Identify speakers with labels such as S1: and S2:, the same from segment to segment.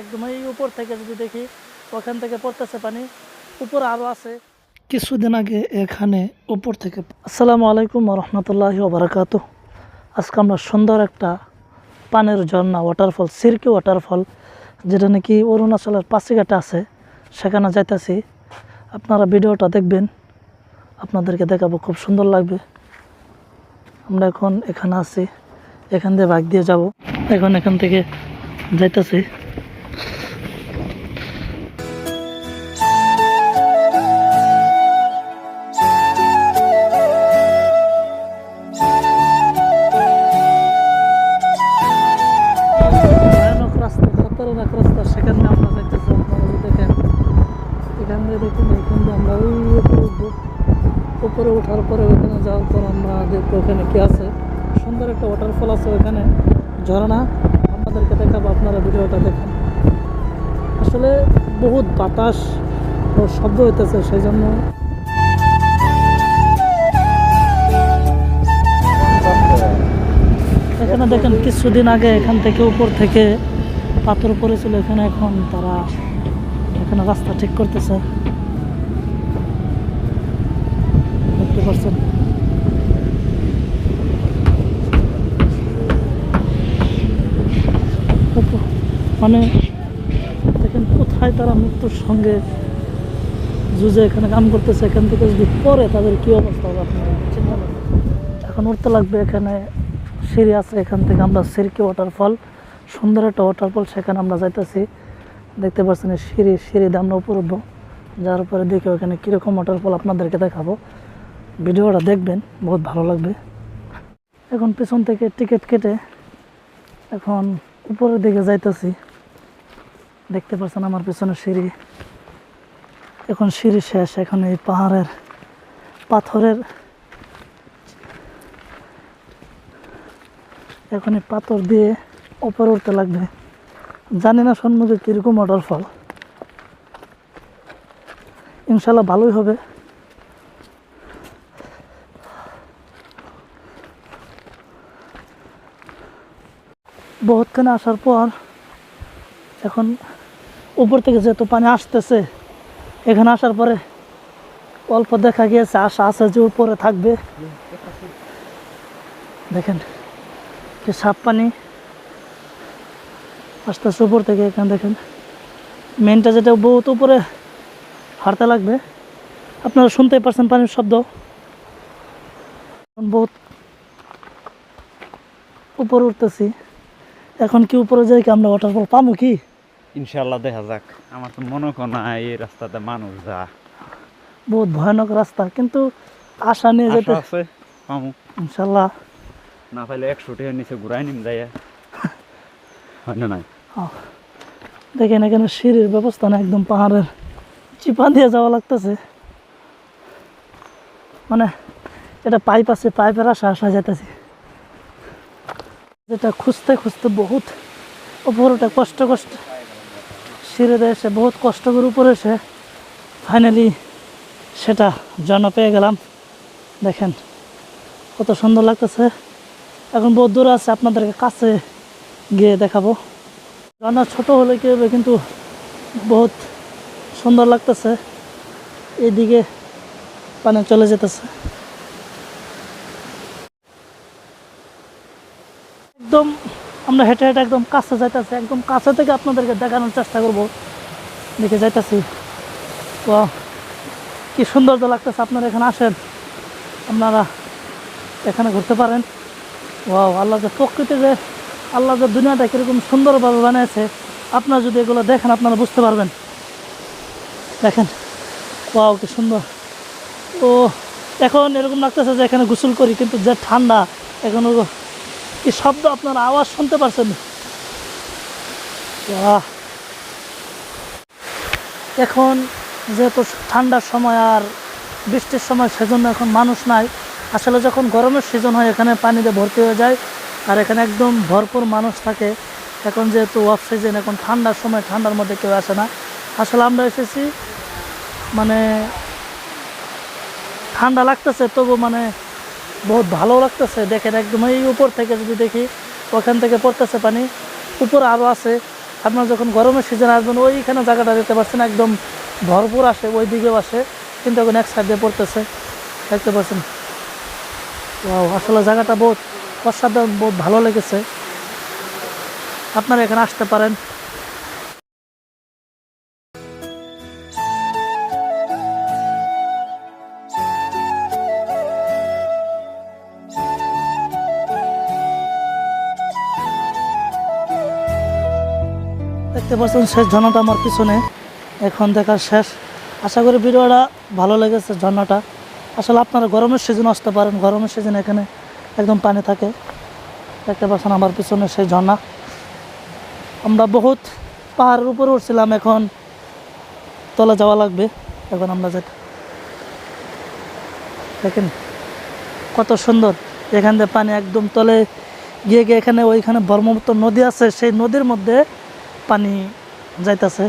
S1: একদম এই উপর থেকে যদি দেখি ওখান থেকে পড়তেছে পানি উপরে আরও আছে। কিছুদিন আগে এখানে উপর থেকে আসসালামু আলাইকুম রহমতুল্লাহি ওবরাকাত। আজকে আমরা সুন্দর একটা পানের ঝর্ণা ওয়াটারফল সিরকি ওয়াটারফল যেটা নাকি অরুণাচলের পাশিঘাটে আছে সেখানে যাইতেছি। আপনারা ভিডিওটা দেখবেন আপনাদেরকে দেখাবো খুব সুন্দর লাগবে। আমরা এখন এখানে আছি এখান দিয়ে বাইক দিয়ে যাব। এখন এখান থেকে যাইতেছি। খতরনাক রাস্তা সেখানে আমরা যাইতেছি, আপনারা দেখেন, এখান দিয়ে দেখুন, এখান দিয়ে আমরা ওই উপরে উঠবো। উপরে ওঠার পরে ওখানে যাওয়ার পর আমরা দেখব ওখানে কি আছে? সুন্দর একটা ওয়াটারফল আছে ওখানে, ঝর্ণা। আপনাদেরকে দেখাবো, আপনারা ভিডিওটা দেখেন। আসলে বহুত বাতাস ও শব্দ হইতেছে সেই জন্য এখানে দেখেন, কিছুদিন আগে এখান থেকে উপর থেকে পাথর পড়েছিল এখানে এখন তারা, এখানে রাস্তা ঠিক করতেছে। দেখতে পাচ্ছেন? মানে দেখেন কোথায় তারা মৃত্যুর সঙ্গে যুজে এখানে কাম করতেছে, এখান থেকে যদি পরে তাদের কি অবস্থা হবে আপনারা চিন্তা এখন উঠতে লাগবে এখানে, সিঁড়ি আছে এখান থেকে আমরা সিরকি ওয়াটারফল সুন্দর একটা ওয়াটারফল সেখানে আমরা যাইতেছি। দেখতে পাচ্ছেন সিঁড়ি সিঁড়ি দিয়ে আমরা যার উপরে দেখে ওখানে কীরকম ওয়াটারফল আপনাদেরকে দেখাবো। ভিডিওটা দেখবেন, বহুত ভালো লাগবে। এখন পিছন থেকে টিকিট কেটে এখন উপরের দিকে যাইতেছি। দেখতে পাচ্ছেন আমার পিছনে সিঁড়ি। এখন সিঁড়ি শেষ, এখন এই পাহাড়ের, পাথরের। এখন এই পাথর দিয়ে উপরে উঠতে লাগবে। জানি না সম্মুখে কীরকম ওয়াটারফল ইনশাল্লাহ ভালোই হবে। বহুতখানে আসার পর এখন উপর থেকে যেহেতু পানি আসতেছে, এখানে আসার পরে অল্প দেখা গিয়েছে, আশা আছে যে উপরে থাকবে। দেখেন সাপ পানি। আস্তে উপর থেকে এখানে দেখেন। মেনটা যেটা বহুত উপরে হাঁটতে লাগবে। আপনারা শুনতেই পারছেন পানির শব্দ। বহুত উপরে উঠতেছি। এখন কি উপরে যাই কি আমরা ওয়াটারফল পাবো কি?
S2: ইনশাল্লাহ দেখা যাক। আমার তো মনে হয় না এই রাস্তাতে মানুষ যা।
S1: বহুত ভয়ানক রাস্তা কিন্তু আশা নিয়ে যেতে ইনশাল্লাহ
S2: না পাইলে একশো টাকার নিচে ঘুরাই নিম যাই না নাই
S1: আহ, দেখেন এখানে সিঁড়ির ব্যবস্থা না, একদম পাহাড়ের চিপা দিয়ে যাওয়া লাগতেছে। মানে এটা পাইপ আছে, পাইপের আশা আসা যেতেছে যেটা খুঁজতে খুঁজতে বহুত উপরটা কষ্ট কষ্ট সিঁড়িতে এসে বহুত কষ্ট করে উপরে এসে ফাইনালি সেটা জন্য পেয়ে গেলাম। দেখেন কত সুন্দর লাগতেছে। এখন বহুত দূরে আছে, আপনাদেরকে কাছে গিয়ে দেখাবো। রান্না ছোট হলে কি হবে কিন্তু বহুত সুন্দর লাগতেছে। এদিকে পানি চলে যেতেছে। একদম আমরা হেঁটে হেঁটে একদম কাছে যাইতেছি। একদম কাছে থেকে আপনাদেরকে দেখানোর চেষ্টা করব। দেখে যাইতেছি। তো কি সুন্দর তো লাগতেছে। আপনারা এখানে আসেন। আপনারা এখানে ঘুরতে পারেন। ওয়াও, আল্লাহ যে প্রকৃতি যে আল্লাহ যে দুনিয়াটা কীরকম সুন্দরভাবে বানিয়েছে, আপনারা যদি এগুলো দেখেন, আপনারা বুঝতে পারবেন। দেখেন, ওয়াও, কি সুন্দর। ও, এখন এরকম লাগতেছে যে এখানে গোসল করি, কিন্তু যে ঠান্ডা, এখন কি শব্দ আপনার আওয়াজ শুনতে পারছেন। এখন যেহেতু ঠান্ডার সময় আর বৃষ্টির সময় সেজন্য এখন মানুষ নাই, আসলে যখন গরমের সিজন হয়, এখানে পানিতে ভর্তি হয়ে যায়। আর এখানে একদম ভরপুর মানুষ থাকে। এখন যেহেতু অফ সিজন এখন ঠান্ডার সময় ঠান্ডার মধ্যে কেউ আসে না। আসলে আমরা এসেছি মানে ঠান্ডা লাগতেছে তবু মানে বহুত ভালো লাগতেছে। দেখেন একদম এই উপর থেকে যদি দেখি ওখান থেকে পড়তেছে পানি। উপরে আরও আছে। আপনার যখন গরমের সিজন আসবেন ওইখানে জায়গাটা দেখতে পাচ্ছেন একদম ভরপুর আসে ওই দিকেও আসে কিন্তু এখন এক সাইডে পড়তেছে। দেখতে পাচ্ছেন? Wow, আসলে জায়গাটা বহুত অসাধারণ বহুত ভালো লেগেছে। আপনারা এখানে আসতে পারেন। দেখতে পাচ্ছেন, শেষ ঝর্ণাটা আমার পিছনে। এখন দেখার শেষ। আশা করি ভিডিওটা ভালো লেগেছে ঝর্ণাটা। আসলে আপনারা গরমের সিজন আসতে পারেন, গরমের সিজন এখানে। একদম পানি থাকে। দেখতে পাচ্ছেন আমার পিছনে সেই ঝর্ণা। আমরা বহুত পাহাড়ের উপরে উঠছিলাম, এখন তলে যাওয়া লাগবে। এখন আমরা যাই দেখেন কত সুন্দর। এখান থেকে পানি একদম তলে গিয়ে গিয়ে এখানে ওইখানে ব্রহ্মপুত্র নদী আছে, সেই নদীর মধ্যে পানি যাইতেছে।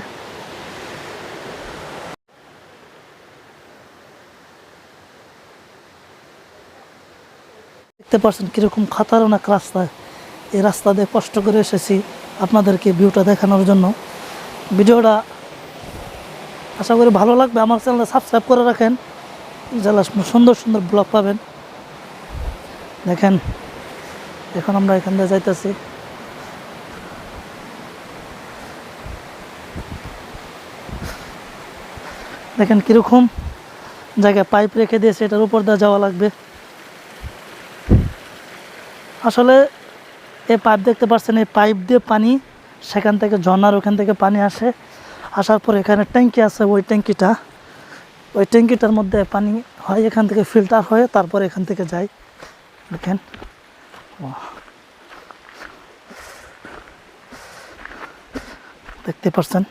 S1: দেখতে পাচ্ছেন কীরকম খাতারনাক রাস্তা। এই রাস্তা দিয়ে কষ্ট করে এসেছি আপনাদেরকে ভিউটা দেখানোর জন্য। ভিডিওটা আশা করি ভালো লাগবে। আমার চ্যানেলটা সাবস্ক্রাইব করে রাখেন। জেলা সুন্দর সুন্দর ব্লগ পাবেন। দেখেন, এখন আমরা এখান দিয়ে যাইতেছি। দেখেন কীরকম জায়গায় পাইপ রেখে দিয়েছে। এটার উপর দিয়ে যাওয়া লাগবে। আসলে এই পাইপ দেখতে পাচ্ছেন, এই পাইপ দিয়ে পানি, সেখান থেকে ঝর্নার ওখান থেকে পানি আসে। আসার পর এখানে ট্যাঙ্কি আছে, ওই ট্যাঙ্কিটা। ওই ট্যাঙ্কিটার মধ্যে পানি হয়, এখান থেকে ফিল্টার হয়ে, তারপর এখান থেকে যায়। দেখেন। দেখতে পাচ্ছেন।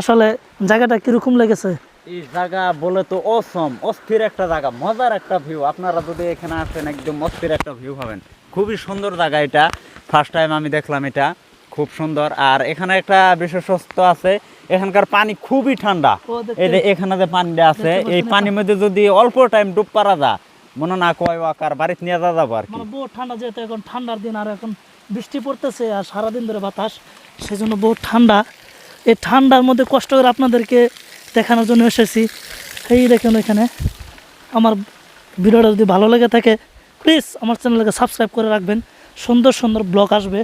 S1: আসলে জায়গাটা কীরকম লেগেছে?
S2: এই জায়গা বলে তো অসম অস্থির একটা জায়গা মজার একটা ভিউ আপনারা যদি এখানে আসেন একদম অস্থির একটা ভিউ পাবেন। খুবই সুন্দর জায়গা এটা। ফার্স্ট টাইম আমি দেখলাম এটা। খুব সুন্দর। আর এখানে একটা বিশেষত্ব আছে এখানকার পানি খুবই ঠান্ডা। এই যে এখানে যে পানিটা আছে এই পানির মধ্যে যদি অল্প টাইম ডুব পারা যা মনে না কয় আকার বাড়িতে নিয়ে যাওয়া যাব আর কি।
S1: মানে বহু ঠান্ডা যেহেতু এখন ঠান্ডার দিন আর এখন বৃষ্টি পড়তেছে আর সারাদিন ধরে বাতাস সেই জন্য বহু ঠান্ডা। এই ঠান্ডার মধ্যে কষ্ট করে আপনাদেরকে দেখানোর জন্য এসেছি। এই দেখেন এখানে। আমার ভিডিওটা যদি ভালো লেগে থাকে প্লিজ আমার চ্যানেলকে সাবস্ক্রাইব করে রাখবেন। সুন্দর সুন্দর ব্লগ আসবে।